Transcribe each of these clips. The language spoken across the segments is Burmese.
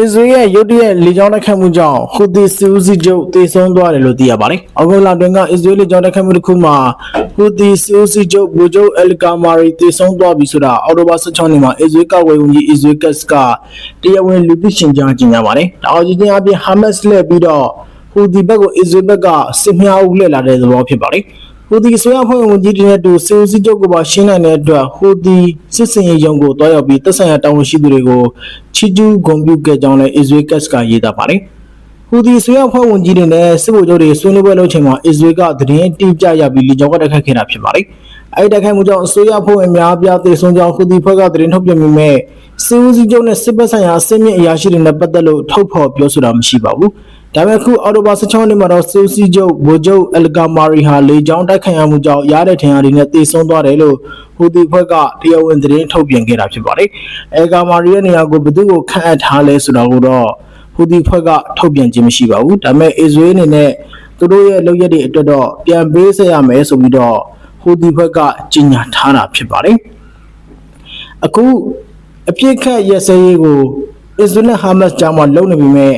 အစ္စရေးရဲ့ရုတ်တရက်လေကြောင်းတိုက်ခိုက်မှုကြောင့်ဟူသီစီဦးစီးချုပ်တေဆုံးသွားတယ်လို့သိရပါတယ်။အောက်တိုဘာလတွင်ကအစ္စရေးလေကြောင်းတိုက်ခိုက်မှုတစ်ခုမှာဟူသီစီဦးစီးချုပ်ဘူဂျိုအယ်ကာမာရီတေဆုံးသွားပြီဆိုတာအောက်တိုဘာ16ရက်နေ့မှာအစ္စရေးကာကွယ်ရေးဝန်ကြီးအစ္စရေးကတ်စ်ကတရားဝင်လူသိရှင်ကြားကြေညာပါတယ်။ဒါအောင်ကြီးချင်းအပြင်ဟာမတ်စ်လက်ပြီးတော့ဟူသီဘက်ကိုအစ္စရေးဘက်ကစစ်မြောက်လှည့်လာတဲ့သဘောဖြစ်ပါတယ်။ ဟူသီဆိုရဖွဲ့ဝင်ကြီးတွေနဲ့တူစီဦးစီးချုပ်ကပါရှင်းနိုင်တဲ့အတွက်ဟူသီစစ်စင်ရေးရုံကိုတွားရောက်ပြီးတပ်ဆိုင်ရာတာဝန်ရှိသူတွေကိုချီကျူးဂုဏ်ပြုခဲ့ကြောင်းလည်းအစ္စရေးကတ်စ်ကရေးသားပါတယ်။ဟူသီဆိုရဖွဲ့ဝင်ကြီးတွေနဲ့စစ်ဗိုလ်ချုပ်တွေဆွေးနွေးပွဲလုပ်ချိန်မှာအစ္စရေးကသတင်းတိကျရပြီးလေကြောင်းကတိုက်ခိုက်ခဲ့တာဖြစ်ပါတယ်။အဲဒီတိုက်ခိုက်မှုကြောင့်အစိုးရဖွဲ့ဝင်များအပြားသေဆုံးကြောင်းဟူသီဖွဲ့ကသတင်းထုတ်ပြန်ပေမဲ့စစ်ဦးစီးချုပ်နဲ့စစ်ဘက်ဆိုင်ရာအစင်းမြင့်အရာရှိတွေနဲ့ပတ်သက်လို့ထုတ်ဖော်ပြောဆိုတာမရှိပါဘူး။ ဒါပေမဲ့ခုအော်တိုဘာ16ရက်နေ့မှာတော့စစ်ဦးစီးချုပ်ဗိုလ်ချုပ်အယ်ဂါမာရီဟာလေကြောင်းတိုက်ခိုက်ရမှုကြောင့်ရတဲ့ထင်ရည်နဲ့သေဆုံးသွားတယ်လို့ဟူသီဖွဲ့ကတရားဝင်သတင်းထုတ်ပြန်ခဲ့တာဖြစ်ပါတယ်။အယ်ဂါမာရီရဲ့နေရာကိုဘယ်သူ့ကိုခန့်အပ်ထားလဲဆိုတာကိုတော့ဟူသီဖွဲ့ကထုတ်ပြန်ခြင်းမရှိပါဘူး။ဒါပေမဲ့အစ္စရေးအနေနဲ့သူတို့ရဲ့လုပ်ရက်တွေအတွက်တော့ပြန်ပေးဆက်ရမယ်ဆိုပြီးတော့ဟူသီဖွဲ့ကကြေညာထားတာဖြစ်ပါတယ်။အခုအပြစ်ခတ်ရက်စဲရေးကိုအစ္စရေးနဲ့ဟာမတ်စ်ကြားမှာလုပ်နေပြီမဲ့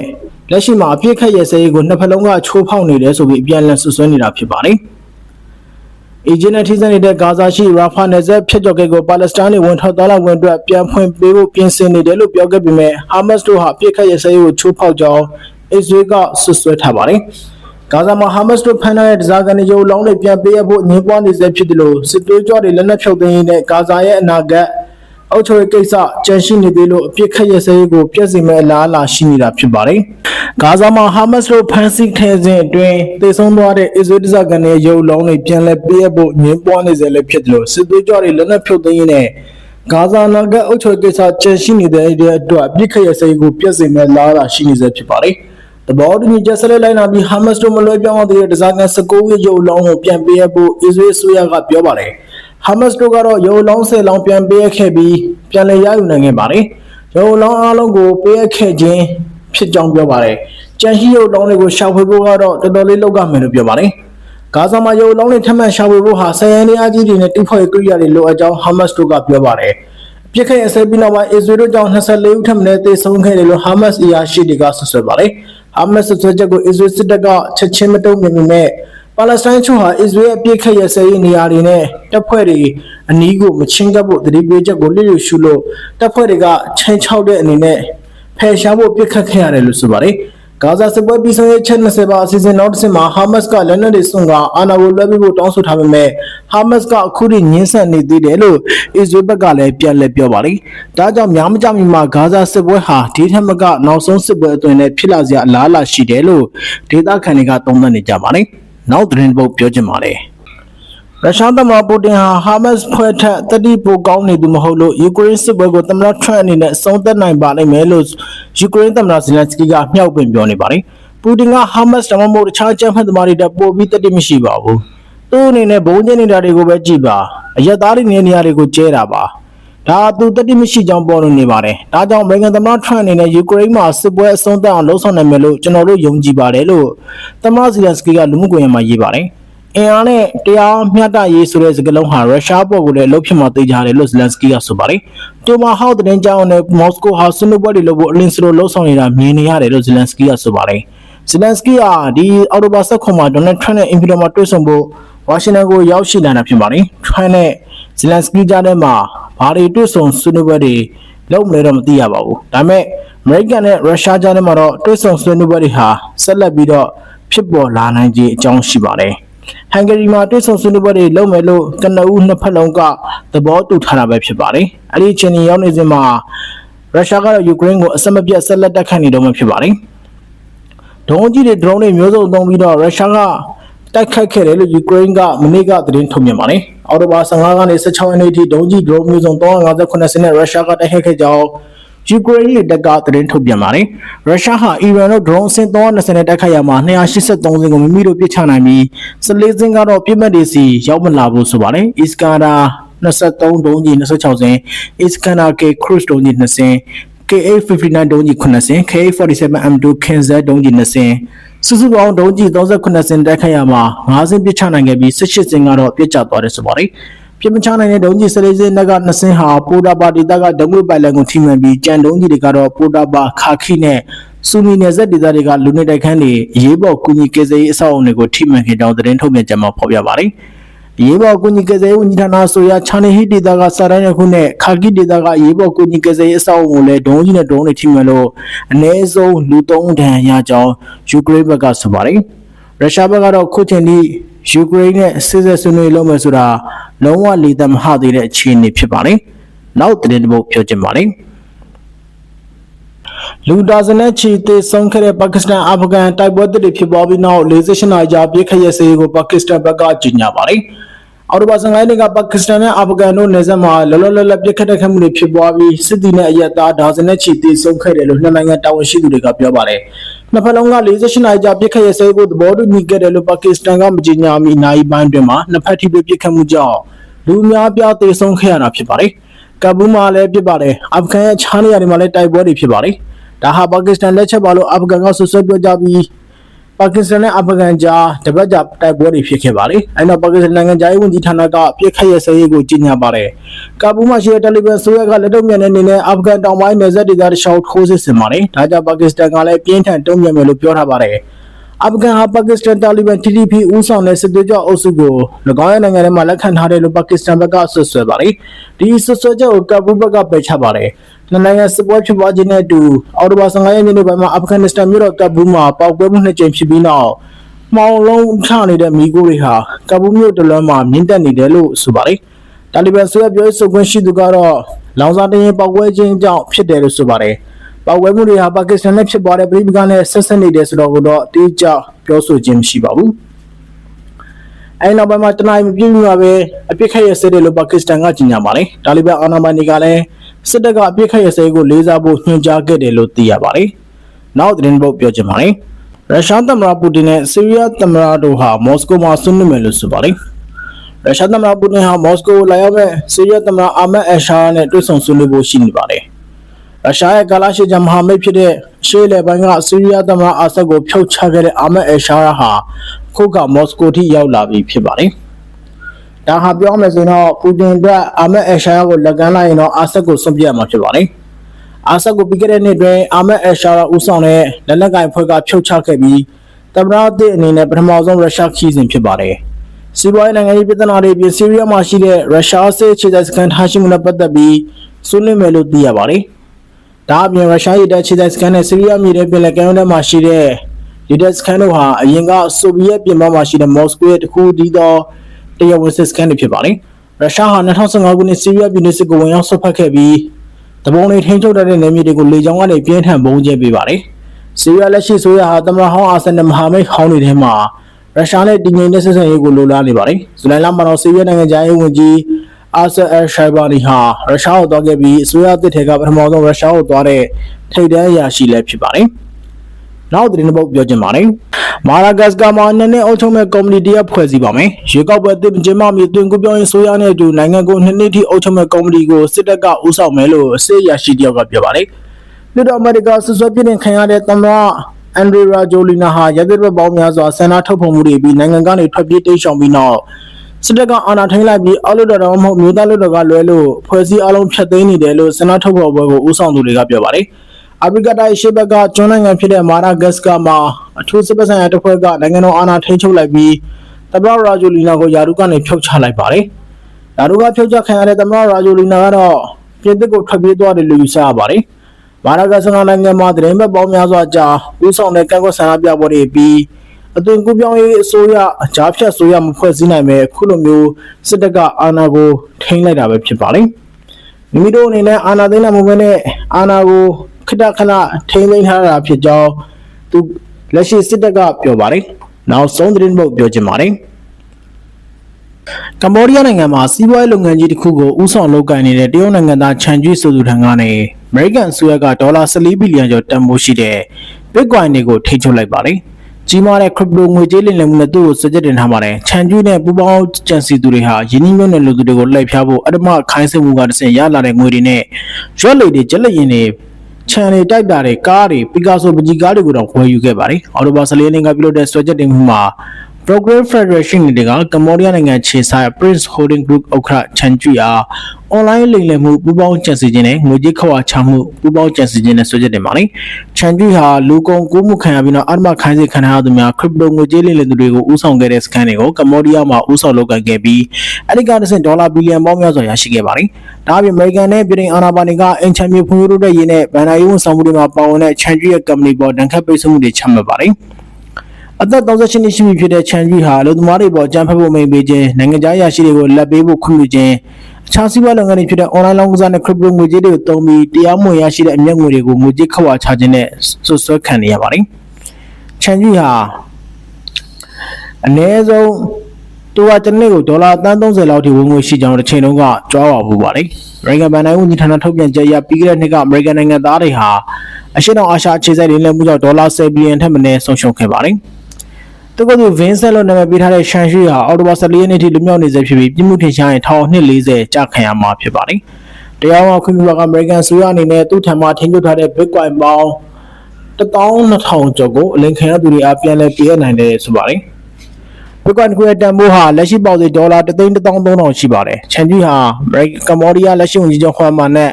လက်ရှိမှာအပြစ်ခတ်ရက်စဲရေးကိုနှစ်ဖက်လုံးကချိုးဖောက်နေတယ်ဆိုပြီးအပြန်အလှန်ဆွဆွဲနေတာဖြစ်ပါတယ်။အီဂျစ်နဲ့ထိစပ်နေတဲ့ဂါဇာရှိရာဖာနယ်ဇက်ဖျက်ကျော်ကိတ်ကိုပါလက်စတိုင်းတွေဝန်ထောက်သွားလာဝင်အတွက်ပြန်ဖွင့်ပေးဖို့ပြင်ဆင်နေတယ်လို့ပြောခဲ့ပေမဲ့ဟာမတ်စ်တို့ဟာအပြစ်ခတ်ရက်စဲရေးကိုချိုးဖောက်ကြောင်းအစ္စရေးကဆွဆွဲထားပါတယ်။ဂါဇာမှာဟာမတ်စ်တို့ဖမ်းထားတဲ့ဒဇာကန်တွေရုပ်လောင်းတွေပြန်ပေးရဖို့ညှင်းပွားနေစေဖြစ်တယ်လို့စစ်သွေးကြွတွေလက်နက်ဖြုတ်သိမ်းရေးနဲ့ဂါဇာရဲ့အနာဂတ် အုပ်ချုပ်ရေးကိစ္စကြန့်ရှိနေသေးလို့အပြစ်ခတ်ရစရေးကိုပြည့်စုံမဲ့အလားအလာရှိနေတာဖြစ်ပါတယ်။ဂါဇာမှာဟာမတ်စ်တို့ဖမ်းဆီးခဲ့စဉ်အတွင်းသေဆုံးသွားတဲ့အစ္စရေးဒဇာကန်တွေရုပ်လောင်းတွေပြန်လည်ပေးရဖို့ညှင်းပွားနေစေလည်းဖြစ်တယ်လို့စစ်သွေးကြွတွေလက်နက်ဖြုတ်သိမ်းရေးနဲ့ဂါဇာနာကအုပ်ချုပ်ရေးကိစ္စကြန့်ရှိနေတဲ့အတွက်အပြစ်ခတ်ရစရေးကိုပြည့်စုံမဲ့အလားအလာရှိနေစေဖြစ်ပါတယ်။တဘောတူညီချက်ဆက်လက်လိုက်နာပြီးဟာမတ်စ်တို့မလွဲပြောင်းသေးတဲ့ဒဇာကန်19ရက်ရုပ်လောင်းကိုပြန်ပေးရဖို့အစ္စရေးအစိုးရကပြောပါတယ်။ ဟာမတ်စ်တို့ကတော့ရုံလောင်းဆယ်လောင်းပြန်ပေးခဲ့ပြီးပြန်လည်ရယူနိုင်ခဲ့ပါတယ်။ရုံလောင်းအားလုံးကိုပေးခဲ့ခြင်းဖြစ်ကြောင်းပြောပါတယ်။ကြံရှိရုံလောင်းတွေကိုရှာဖွေဖို့ကတော့တော်တော်လေးလောက်ကမယ်လို့ပြောပါတယ်။ဂါဇာမှာရုံလောင်းတွေထပ်မံရှာဖွေဖို့ဟာဆယ်ရန်နေအကြီးတွေနဲ့တိဖွဲ့ကိရိယာတွေလိုအပ်ကြောင်းဟာမတ်စ်တို့ကပြောပါတယ်။ပြစ်ခဲ့အစပြီးနောက်ပိုင်းအစ္စရေးတို့ကြောင့်24ဦးထပ်မံသေဆုံးခဲ့တယ်လို့ဟာမတ်စ်အရာရှိတွေကဆွဆွဲပါတယ်။ဟာမတ်စ်ဆွဆွဲချက်ကိုအစ္စရေးစစ်တပ်ကချက်ချင်းမတုံ့ပြန်ပေမဲ့ ပါလက်စတိုင်းချို့ဟာအစ္စရေးအပြစ်ခတ်ရစရေးနေရာတွေနဲ့တပ်ဖွဲ့တွေအနီးကိုမချင်းကပ်ဖို့တတိပေးချက်ကိုလစ်လျူရှုလို့တပ်ဖွဲ့တွေကချင်းချောက်တဲ့အနေနဲ့ဖယ်ရှားဖို့ပြစ်ခတ်ခဲ့ရတယ်လို့ဆိုပါတယ်။ဂါဇာစစ်ပွဲပြီးဆုံးရေးချက်20ပါအစီအစဉ်နောက်တစ်ဆင့်မှာဟာမတ်စ်ကလက်နက်တွေစွန့်ကအာဏာကိုလွှဲပေးဖို့တောင်းဆိုထားပေမဲ့ဟာမတ်စ်ကအခုထိငြင်းဆန်နေသေးတယ်လို့အစ္စရေးဘက်ကလည်းပြန်လည်ပြောပါတယ်။ဒါကြောင့်များမကြမီမှာဂါဇာစစ်ပွဲဟာဒီထက်မကနောက်ဆုံးစစ်ပွဲအတွင်းလည်းဖြစ်လာစရာအလားအလာရှိတယ်လို့ဒေသခံတွေကသုံးသပ်နေကြပါတယ်။ နောက်သတင်းပုတ်ပြောချင်ပါတယ်ရုရှားသမ္မတပူတင်ဟာဟာမတ်စ်ဖွဲ့ထက်တတိပိုကောင်းနေသူမဟုတ်လို့ယူကရိန်းစစ်ပွဲကိုသမ္မတထရန့်အနေနဲ့ဆုံးသက်နိုင်ပါလိမ့်မယ်လို့ယူကရိန်းသမ္မတဇီလန်စကီကမြှောက်ပင်ပြောနေပါတယ်ပူတင်ကဟာမတ်စ်တမမို့တခြားကြမ်းဖက်သမားတွေတက်ပို့ပြီးတတိမရှိပါဘူးသူ့အနေနဲ့ဘုံကျင်းနေတာတွေကိုပဲကြည့်ပါအရက်သားတွေနေနေရာတွေကိုကျဲတာပါ ဒါသူတတိမရှိကြောင်းပေါ်လို့နေပါတယ်။ဒါကြောင့်အမေရိကန်သမ္မတထရန့်အနေနဲ့ယူကရိန်းမှာစစ်ပွဲအဆုံးသတ်အောင်လှုံ့ဆော်နိုင်မယ်လို့ကျွန်တော်တို့ယုံကြည်ပါတယ်လို့သမ္မတဇီလန်စကီကလူမှုကွန်ရက်မှာရေးပါတယ်။အင်အားနဲ့တရားမျှတရေးဆိုတဲ့စကားလုံးဟာရုရှားပေါ်ကိုလည်းအလုပ်ဖြစ်မှသိကြတယ်လို့ဇီလန်စကီကဆိုပါတယ်။တိုမာဟောက်တဲ့ကြောင်းနဲ့မော်စကိုဟာဆွေးနွေးပွဲတွေလုပ်ဖို့အလင်းစလိုလှုံ့ဆော်နေတာမြင်နေရတယ်လို့ဇီလန်စကီကဆိုပါတယ်။ဇီလန်စကီကဒီအော်တိုဘာ16မှာဒေါ်နယ်ထရန့်နဲ့အင်ဖီတော်မှာတွေ့ဆုံဖို့ဝါရှင်တန်ကိုရောက်ရှိလာတာဖြစ်ပါတယ်။ထရန့်နဲ့ ဇီလန်စကီကြားထဲမှာဘာတွေတွေ့ဆုံဆွေးနွေးပွဲတွေလုပ်မလဲတော့မသိရပါဘူး။ဒါပေမဲ့အမေရိကန်နဲ့ရုရှားကြားထဲမှာတော့တွေ့ဆုံဆွေးနွေးပွဲတွေဟာဆက်လက်ပြီးတော့ဖြစ်ပေါ်လာနိုင်ခြင်းအကြောင်းရှိပါတယ်။ဟန်ဂေရီမှာတွေ့ဆုံဆွေးနွေးပွဲတွေလုပ်မယ်လို့ကနဦးနှစ်ဖက်လုံးကသဘောတူထားတာပဲဖြစ်ပါတယ်။အဲဒီအချိန်ကြီးရောက်နေစဉ်မှာရုရှားကတော့ယူကရိန်းကိုအဆက်မပြတ်ဆက်လက်တိုက်ခိုက်နေတော့မှဖြစ်ပါတယ်။ဒုံးကြီးတွေဒရုန်းတွေမျိုးစုံသုံးပြီးတော့ရုရှားက တိုက်ခိုက်ခဲ့တယ်လို့ယူကရိန်းကမနေ့ကသတင်းထုတ်ပြန်ပါတယ်။အော်တိုဘာ15ကနေ16ရက်နေ့ထိဒုံးကြီးဒရုန်းမျိုးစုံ358စနစ်ရုရှားကတိုက်ခိုက်ခဲ့ကြောင်းယူကရိန်းလေတပ်ကသတင်းထုတ်ပြန်ပါတယ်။ရုရှားဟာအီရန်တို့ဒရုန်းအစင်း320နဲ့တိုက်ခိုက်ရမှာ283စင်းကိုမိမိတို့ပစ်ချနိုင်ပြီး14စင်းကတော့ပြစ်မှတ်တွေစီရောက်မလာဘူးဆိုပါတယ်။အစ္စကာဒါ23ဒုံးကြီး26စင်းအစ္စကာနာကေခရုစ်ဒုံးကြီး2စင်း KA59 ဒုံးကြီး9စင် KA47M2 Kinza ဒုံးကြီး2စင်စုစုပေါင်းဒုံးကြီး38စင်တိုက်ခိုက်ရမှာ9စင်ပြစ်ချနိုင်ခဲ့ပြီး18စင်ကတော့ပြစ်ကျသွားတယ်ဆိုပါတယ်ပြစ်မချနိုင်တဲ့ဒုံးကြီးစလေးစင်းနက်ကနှစ်စင်းဟာပိုတာပါဒေတာကဒုံးမပိုင်လန်ကိုထိမှန်ပြီးကြံဒုံးကြီးတွေကတော့ပိုတာပါခါခိနဲ့စူနီနယ်စက်ဒေတာတွေကလူနေတိုက်ခန်းတွေအရေးပေါ်ကူညီကယ်ဆယ်ရေးအဆောက်အအုံတွေကိုထိမှန်ခဲ့ကြောင်းသတင်းထုတ်ပြန်ကြမှာဖော်ပြပါတယ်။ အရေးပေါ်ကူညီကယ်ဆယ်ရေးဝန်ကြီးဌာနဆိုရချာနေဟီဒေတာကစာတန်းတစ်ခုနဲ့ခါခိဒေတာကအရေးပေါ်ကူညီကယ်ဆယ်ရေးအဆောက်အအုံကိုလည်းဒုံးကြီးနဲ့ဒုံးတွေထိမှန်လို့အနည်းဆုံးလူ၃ဒဏ်ရာရကြောင်းယူကရိန်းဘက်ကဆိုပါတယ်။ရုရှားဘက်ကတော့ခုချိန်ထိယူကရိန်းနဲ့စစ်စစ်ဆွေးနွေးလုပ်မယ်ဆိုတာလုံးဝလီသက်မဟာသေးတဲ့အခြေအနေဖြစ်ပါတယ်။နောက်သတင်းတစ်ပုဒ်ပြောချင်ပါတယ်။လူဒါဇင်နဲ့ချီတေဆုံးခဲ့တဲ့ပါကစ္စတန်အာဖဂန်တိုက်ပွဲတွေဖြစ်ပွားပြီးနောက်48နာရီကြာပြည်ခတ်ရစေးကိုပါကစ္စတန်ဘက်ကကြေညာပါတယ်။ အော်တိုဘာ15ရက်နေ့ကပါကစ္စတန်နဲ့အာဖဂန်တို့နယ်စပ်မှာလောလောလတ်လတ်ပြစ်ခတ်တဲ့ခတ်မှုတွေဖြစ်ပွားပြီးစစ်တီနဲ့အရက်သားဒါဇင်နဲ့ချီတေဆုံးခဲ့တယ်လို့နှစ်နိုင်ငံတာဝန်ရှိသူတွေကပြောပါတယ်။နှစ်ဖက်လုံးက48နာရီကြာပြစ်ခတ်ရစေးကိုသဘောတူညီခဲ့တယ်လို့ပါကစ္စတန်ကမကြေညာမီနိုင်ပိုင်းတွင်မှာနှစ်ဖက်ထိပ်ပြစ်ခတ်မှုကြောင့်လူအများပြားတေဆုံးခဲ့ရတာဖြစ်ပါတယ်။ကပူးမှာလည်းဖြစ်ပါတယ်။အာဖဂန်ရဲ့ခြားနေရာတွေမှာလည်းတိုက်ပွဲတွေဖြစ်ပါတယ်။ဒါဟာပါကစ္စတန်လက်ချက်ပါလို့အာဖဂန်ကဆွဆွဲပြောကြပြီး ပါကစ္စတန်နဲ့အာဖဂန်ကြားတပတ်ကြာတိုက်ပွဲတွေဖြစ်ခဲ့ပါတယ်။အဲနောက်ပါကစ္စတန်နိုင်ငံသားရေးဝန်ကြီးဌာနကပြစ်ခတ်ရစရေးကိုကြီးညာပါတယ်။ကာဘူးမှာရှိတဲ့တယ်လီဗန်ဆိုရကလက်တော့မြန်တဲ့အနေနဲ့အာဖဂန်တောင်ပိုင်းနယ်စပ်ဒေသတခြားထိုးစစ်ဆင်ပါတယ်။ဒါကြောင့်ပါကစ္စတန်ကလည်းပြင်းထန်တုံ့ပြန်မယ်လို့ပြောထားပါတယ်။အာဖဂန်ဟာပါကစ္စတန်တာလီဘန် TTP ဦးဆောင်တဲ့စစ်သွေးကြွအုပ်စုကို၎င်းရဲ့နိုင်ငံထဲမှာလက်ခံထားတယ်လို့ပါကစ္စတန်ဘက်ကဆွဆွဲပါတယ်။ဒီဆွဆွဲချက်ကိုကာဘူးဘက်ကပယ်ချပါတယ်။ နှစ်နိုင်ငံစစ်ပွဲဖြစ်ပွားခြင်းနဲ့အတူအော်တိုဘာ15ရက်နေ့နေ့ပိုင်းမှာအာဖဂန်နစ္စတန်မြို့တော်ကာဘူးမှာပေါက်ကွဲမှုနှစ်ကြိမ်ဖြစ်ပြီးနောက်မောင်လုံးချနေတဲ့မိကိုတွေဟာကာဘူးမြို့တလွမ်းမှာမြင့်တက်နေတယ်လို့ဆိုပါတယ်။တာလီဘန်ဆိုရပြောရေးဆိုခွင့်ရှိသူကတော့လောင်စာတရင်ပေါက်ကွဲခြင်းကြောင့်ဖြစ်တယ်လို့ဆိုပါတယ်။ပေါက်ကွဲမှုတွေဟာပါကစ္စတန်နဲ့ဖြစ်ပွားတဲ့ပြည်ပကနဲ့ဆက်ဆက်နေတယ်ဆိုတော့ကတော့အတိအကျပြောဆိုခြင်းမရှိပါဘူး။အဲနောက်ပိုင်းမှာတနိုင်မပြည့်မီပါပဲအပြစ်ခတ်ရစဲတယ်လို့ပါကစ္စတန်ကကြေညာပါတယ်။တာလီဘန်အာဏာပိုင်တွေကလည်း စစ်တပ်ကအပြစ်ခတ်ရစဲကိုလေးစားဖို့ညွှန်ကြားခဲ့တယ်လို့သိရပါတယ်။နောက်သတင်းပုတ်ပြောချင်ပါတယ်။ရုရှားသမ္မတပူတင်နဲ့ဆီးရီးယားသမ္မတတို့ဟာမော်စကိုမှာဆွေးနွေးမယ်လို့ဆိုပါတယ်။ရုရှားသမ္မတပူတင်ဟာမော်စကိုလာရောက်မဲ့ဆီးရီးယားသမ္မတအာမက်အရှာနဲ့တွေ့ဆုံဆွေးနွေးဖို့ရှိနေပါတယ်။ရုရှားရဲ့ကာလာရှိချမဟာမိတ်ဖြစ်တဲ့ရှေးလေပိုင်းကဆီးရီးယားသမ္မတအာဆတ်ကိုဖျောက်ချခဲ့တဲ့အာမက်အရှာဟာခုကမော်စကိုထိရောက်လာပြီဖြစ်ပါတယ်။ ဒါဟာပြောမယ်ဆိုရင်တော့ပူတင်အတွက်အာမက်အရှာကိုလက်ကမ်းလိုက်ရင်တော့အာဆတ်ကိုဆွန့်ပြတ်မှာဖြစ်ပါတယ်။အာဆတ်ကိုပြီးခဲ့တဲ့နှစ်တွင်အာမက်အရှာဦးဆောင်တဲ့လက်နက်ကင်ဖွဲ့ကဖျောက်ချခဲ့ပြီးသမ္မတအသစ်အနေနဲ့ပထမဆုံးရုရှားခီးစဉ်ဖြစ်ပါတယ်။စီးပွားရေးနိုင်ငံရေးပြည်ထနာတွေပြင်ဆီးရီးယားမှာရှိတဲ့ရုရှားစစ်ခြေတပ်စခန်းထားရှိမှုနဲ့ပတ်သက်ပြီးဆွေးနွေးမယ်လို့သိရပါတယ်။ဒါအပြင်ရုရှားရတပ်ခြေတပ်စခန်းနဲ့ဆီးရီးယားမြေထဲပြည်လည်ကမ်းရိုးတန်းမှာရှိတဲ့ရတပ်စခန်းတို့ဟာအရင်ကဆိုဗီယက်ပြည်ပမှာရှိတဲ့မော်စကိုရဲ့တစ်ခုတည်းသော တရားဝင်စစ်စခန်းတွေဖြစ်ပါတယ်။ရုရှားဟာ2015ခုနှစ်ဆီးရီးယားပြည်နယ်စစ်ကိုဝင်ရောက်ဆွတ်ဖက်ခဲ့ပြီးတပုံတွေထိန်းချုပ်တဲ့နယ်မြေတွေကိုလေကြောင်းကနေပြင်းထန်ပုံကျဲပေးပါတယ်။ဆီးရီးယားလက်ရှိဆိုရဟာသမ္မတဟောင်းအာဆန်နဲ့မဟာမိတ်ဟောင်းတွေထဲမှာရုရှားနဲ့တည်ငြိမ်တဲ့ဆက်ဆံရေးကိုလိုလားနေပါတယ်။ဇူလိုင်လမှာတော့ဆီးရီးယားနိုင်ငံသားရေးဝန်ကြီးအာဆာအယ်ရှိုင်ဘာနီဟာရုရှားကိုသွားခဲ့ပြီးအစိုးရတစ်ထက်ကပထမဆုံးရုရှားကိုသွားတဲ့ထိပ်တန်းအရာရှိလည်းဖြစ်ပါတယ်။ နောက်သတင်းတစ်ပုဒ်ပြောချင်ပါတယ်။မာရာဂတ်စကာမှာနည်းနည်းအုပ်ချုပ်မဲ့ကော်မတီတရက်ဖွဲ့စည်းပါမယ်။ရွေးကောက်ပွဲတစ်ကျင်းပမီတွင်ကူပြောင်းရေးဆိုရနဲ့အတူနိုင်ငံကိုနှစ်နှစ်ထိအုပ်ချုပ်မဲ့ကော်မတီကိုစစ်တပ်ကဦးဆောင်မယ်လို့အစေအရာရှိတယောက်ကပြောပါတယ်။လူတော်အမေရိကဆွဆွဲပြစ်တင်ခံရတဲ့သမ္မတအန်ဒရီရာဂျိုလီနာဟာရသစ်ဘက်ပေါင်းများစွာဆန္ဒထုတ်ဖော်မှုတွေပြီးနိုင်ငံကနေထွက်ပြေးတိတ်ရှောင်ပြီးနောက်စစ်တပ်ကအာဏာထိန်းလိုက်ပြီးအောက်လွှတ်တော်တော်မဟုတ်မြို့သားလွှတ်တော်ကလွဲလို့ဖွဲ့စည်းအလုံးဖျက်သိမ်းနေတယ်လို့ဆန္ဒထုတ်ဖော်ပွဲကိုဦးဆောင်သူတွေကပြောပါတယ်။ အာဖရိကတိုက်ရှေ့ဘက်ကကျွန်းနိုင်ငံဖြစ်တဲ့မာရာဂတ်စကာမှာအထူးစစ်ပဆိုင်ရာတပ်ဖွဲ့ကနိုင်ငံတော်အာဏာထိန်းချုပ်လိုက်ပြီးသမ္မတရာဂျိုလီနာကိုယာရုကနေဖျောက်ချလိုက်ပါတယ်။ယာရုကဖျောက်ချခံရတဲ့သမ္မတရာဂျိုလီနာကတော့ပြည်သစ်ကိုထွက်ပြေးသွားတယ်လို့ယူဆရပါတယ်။မာရာဂတ်စကာနိုင်ငံမှာတရင်ဘက်ပေါင်းများစွာကြာဦးဆောင်တဲ့ကန့်ကွက်ဆန္ဒပြပွဲတွေပြီးအသွင်ကူးပြောင်းရေးအစိုးရအကြမ်းဖက်ဆိုရမဖွဲ့စည်းနိုင်မဲ့ခုလိုမျိုးစစ်တပ်ကအာဏာကိုထိန်းလိုက်တာပဲဖြစ်ပါတယ်။မိမိတို့အနေနဲ့အာဏာသိမ်းတဲ့မှုပဲနဲ့အာဏာကို ခဏခဏထိန်းသိမ်းထားတာဖြစ်ကြောင်းသူလက်ရှိစစ်တပ်ကပြောပါတယ်။နောက်ဆုံးသတင်းပုတ်ပြောချင်ပါတယ်။ကမ္ဘောဒီးယားနိုင်ငံမှာစီးပွားရေးလုပ်ငန်းကြီးတစ်ခုကိုဥဆောင်လုပ်ကိုင်နေတဲ့တရုတ်နိုင်ငံသားချန်ကျွေးဆိုသူထံကနေ American အစိုးရကဒေါ်လာ14ဘီလီယံကျော်တန်ဖိုးရှိတဲ့ Bitcoin တွေကိုထိန်းချုပ်လိုက်ပါတယ်။ကြီးမားတဲ့ crypto ငွေကြေးလင်လည်မှုနဲ့သူ့ကိုစကြက်တင်ထားပါတယ်။ချန်ကျွေးနဲ့ပူပေါင်းကြံစီသူတွေဟာယင်းနှိမ့်မြုပ်တဲ့လူသူတွေကိုလှည့်ဖျားဖို့အတ္တမခိုင်းစစ်မှုကတဆင့်ရလာတဲ့ငွေတွေနဲ့ရွက်လေတွေကျက်လက်ရင်တွေ ချန်တွေတိုက်တာတွေကားတွေပီကာဆိုပကြီးကားတွေကိုတော့ဝယ်ယူခဲ့ပါတယ်။အော်တိုဘာ14ရက်နေ့ကပြုလုပ်တဲ့ဆွဲချက်တင်မှုမှာ Program Federation တွေကကမ္ဘောဒီးယားနိုင်ငံခြေဆိုင် Prince Holding Group ဥက္ကဋ္ဌချန်ကျူအား online လိမ်လည်မှုပူးပေါင်းကြံစည်ခြင်းနဲ့ငွေကြေးခဝါချမှုပူးပေါင်းကြံစည်ခြင်းနဲ့ဆွေးနွေးတင်ပါလိမ့်ချန်ကျူဟာလူကုန်ကူးမှုခံရပြီးတော့အဓမ္မခိုင်းစေခံရသူများ crypto ငွေကြေးလိမ်လည်သူတွေကိုဥဆောင်ခဲ့တဲ့စကန်တွေကိုကမ္ဘောဒီးယားမှာဥဆောင်လုပ်ကိုင်ခဲ့ပြီးအဲဒီကတစ်ဆင့်ဒေါ်လာဘီလီယံပေါင်းများစွာရရှိခဲ့ပါလိမ့် ဒါအပြင် American နဲ့ပြည်ထောင်အာဏာပိုင်တွေကအင်ချမ်းမြေဖွံ့ဖြိုးတိုးတက်ရေးနဲ့ဗန်နာရေးဝန်ဆောင်မှုတွေမှာပါဝင်တဲ့ချန်ကျူရဲ့ company ပေါ်ဒဏ်ခတ်ပိတ်ဆို့မှုတွေချမှတ်ပါလိမ့်အသက်38နှစ်ရှိပြီဖြစ်တဲ့ချန်ကြီးဟာအလုပ်သမားတွေပေါ်အကြမ်းဖက်ဖို့မိန်ပေးခြင်းနိုင်ငံခြားရရှိတွေကိုလက်ပေးဖို့ခွင့်ပြုခြင်းအခြားစီးပွားလုပ်ငန်းတွေဖြစ်တဲ့ online လောင်းကစားနဲ့ crypto ငွေကြေးတွေကိုသုံးပြီးတရားမဝင်ရရှိတဲ့အမြတ်ငွေတွေကိုငွေကြေးခဝါချခြင်းနဲ့ဆွဆွဲခံနေရပါတယ်။ချန်ကြီးဟာအနည်းဆုံး သူကတစ်နေ့ကိုဒေါ်လာ30လောက်ထိဝင်ငွေရှိကြောင်းတစ်ချိန်လုံးကကြွားပါဘူးပါတယ်။ American ဘဏ္ဍာရေးဝန်ကြီးဌာနထုတ်ပြန်ချက်အရပြီးခဲ့တဲ့နှစ်က American နိုင်ငံသားတွေဟာအရှေ့တောင်အာရှအခြေစိုက်လင်းလည်မှုကြောင့်ဒေါ်လာ10ဘီလီယံထက်မနည်းဆုံးရှုံးခဲ့ပါတယ်။သူကသူဗင်းဆက်လို့နာမည်ပေးထားတဲ့ရှန်ရှိဟာအော်တိုဘာ14ရက်နေ့ထိလွမြောက်နေစေဖြစ်ပြီးပြည်မှုထင်ရှားရင်1240ကြာခံရမှာဖြစ်ပါတယ်။တရားဝင်ခွင့်ပြုပါကအမေရိကန်ဆိုရအနေနဲ့သူ့ထံမှထင်းကျပ်ထားတဲ့ Bitcoin ပေါင်း12000ကျော်ကိုအလင်ခံရသူတွေအားပြန်လည်ပေးအပ်နိုင်တယ်ဆိုပါတယ်။ Bitcoin တစ်ခုရဲ့တန်ဖိုးဟာလက်ရှိပေါက်စီဒေါ်လာ3,13000ရှိပါတယ်။ချန်ကြီးဟာအမေရိကန်ကမ္ဘောဒီးယားလက်ရှိဝန်ကြီးချုပ်ဟွမ်မာနဲ့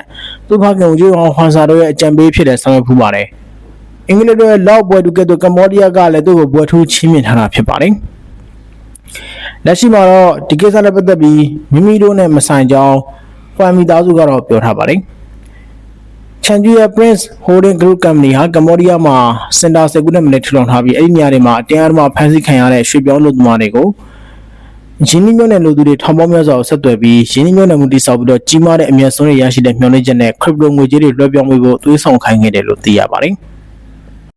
သူ့ဖခင်ဝန်ကြီးဟောင်ဟွမ်ဆာတို့ရဲ့အကြံပေးဖြစ်တဲ့ဆောင်ရွက်ဖူးပါတယ်။အင်္ဂလိပ်တို့ရဲ့လောက်ပွဲတူကဲ့သို့ကမ္ဘောဒီးယားကလည်းသူ့ကိုပွဲထူးချီးမြှင့်ထားတာဖြစ်ပါတယ်။လက်ရှိမှာတော့ဒီကိစ္စနဲ့ပတ်သက်ပြီးမိမိတို့နဲ့မဆိုင်ကြောင်းဖန်မီသားစုကတော့ပြောထားပါတယ်။ ချန်ဂျူယာ Prince Holding Group Company ဟာကမ္ဘောဒီးယားမှာစင်တာ၁၀ခုနဲ့မနစ်ထူထောင်ထားပြီးအဲ့ဒီနေရာတွေမှာအတင်းအဓမ္မဖမ်းဆီးခံရတဲ့ရွှေပြောင်းလူသမားတွေကိုရင်းနှီးမြှုပ်နှံလူသူတွေထောင်ပေါင်းများစွာကိုဆက်သွယ်ပြီးရင်းနှီးမြှုပ်နှံမှုတိစောက်ပြီးတော့ကြီးမားတဲ့အမြတ်ဆုံးတွေရရှိတဲ့မျှော်လင့်ချက်နဲ့ crypto ငွေကြေးတွေလွှဲပြောင်းပေးဖို့သွေးဆောင်ခိုင်းခဲ့တယ်လို့သိရပါတယ်။